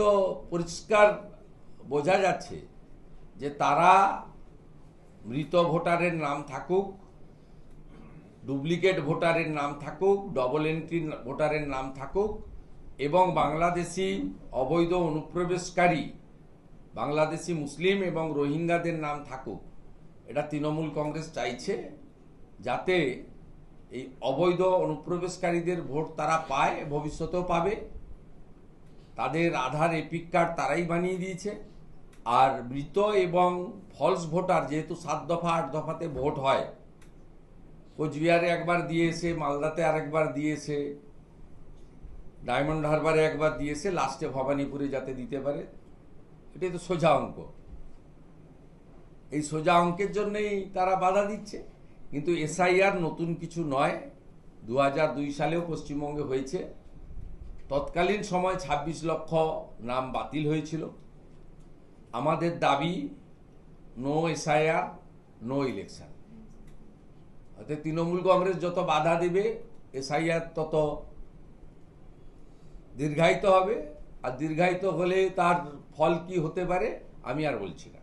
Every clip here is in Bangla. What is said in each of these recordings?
তো পরিষ্কার বোঝা যাচ্ছে যে তারা মৃত ভোটারের নাম থাকুক, ডুপ্লিকেট ভোটারের নাম থাকুক ডবল এন্ট্রি ভোটারের নাম থাকুক এবং বাংলাদেশি অবৈধ অনুপ্রবেশকারী, বাংলাদেশি মুসলিম এবং রোহিঙ্গাদের নাম থাকুক, এটা তৃণমূল কংগ্রেস চাইছে যাতে এই অবৈধ অনুপ্রবেশকারীদের ভোট তারা পায়, ভবিষ্যতেও পাবে। তাদের আধার এপিক কার্ড তারাই বানিয়ে দিয়েছে। আর মৃত এবং ফলস ভোটার যেহেতু সাত দফা, আট দফাতে ভোট হয়, কোচবিহারে একবার দিয়েছে, মালদাতে আরেকবার দিয়েছে, ডায়মন্ড হারবারে একবার দিয়েছে লাস্টে ভবানীপুরে যাতে দিতে পারে। এটাই তো সোজা অঙ্ক। এই সোজা অঙ্কের জন্যই তারা বাধা দিচ্ছে। কিন্তু এসআইআর নতুন কিছু নয়। দু সালেও পশ্চিমবঙ্গে হয়েছে। তৎকালীন সময় ২৬ লক্ষ নাম বাতিল হয়েছিল। আমাদের দাবি নো এসআইআর নো ইলেকশন অর্থাৎ তৃণমূল কংগ্রেস যত বাধা দেবে এসআইআর তত দীর্ঘায়িত হবে। আর দীর্ঘায়িত হলে তার ফল কি হতে পারে, আমি আর বলছি না।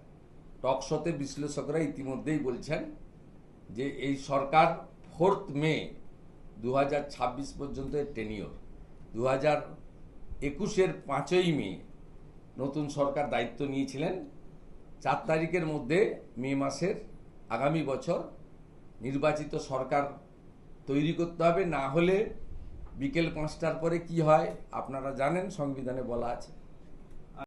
টকশোতে বিশ্লেষকরা ইতিমধ্যেই বলছেন যে এই সরকার ফোর্থ মে দু হাজার ছাব্বিশ পর্যন্ত টেনিওর দু হাজার একুশের পাঁচই মে নতুন সরকার দায়িত্ব নিয়েছিলেন। চার তারিখের মধ্যে মে মাসের আগামী বছর নির্বাচিত সরকার তৈরি করতে হবে। না হলে বিকেল পাঁচটার পরে কি হয় আপনারা জানেন, সংবিধানে বলা আছে।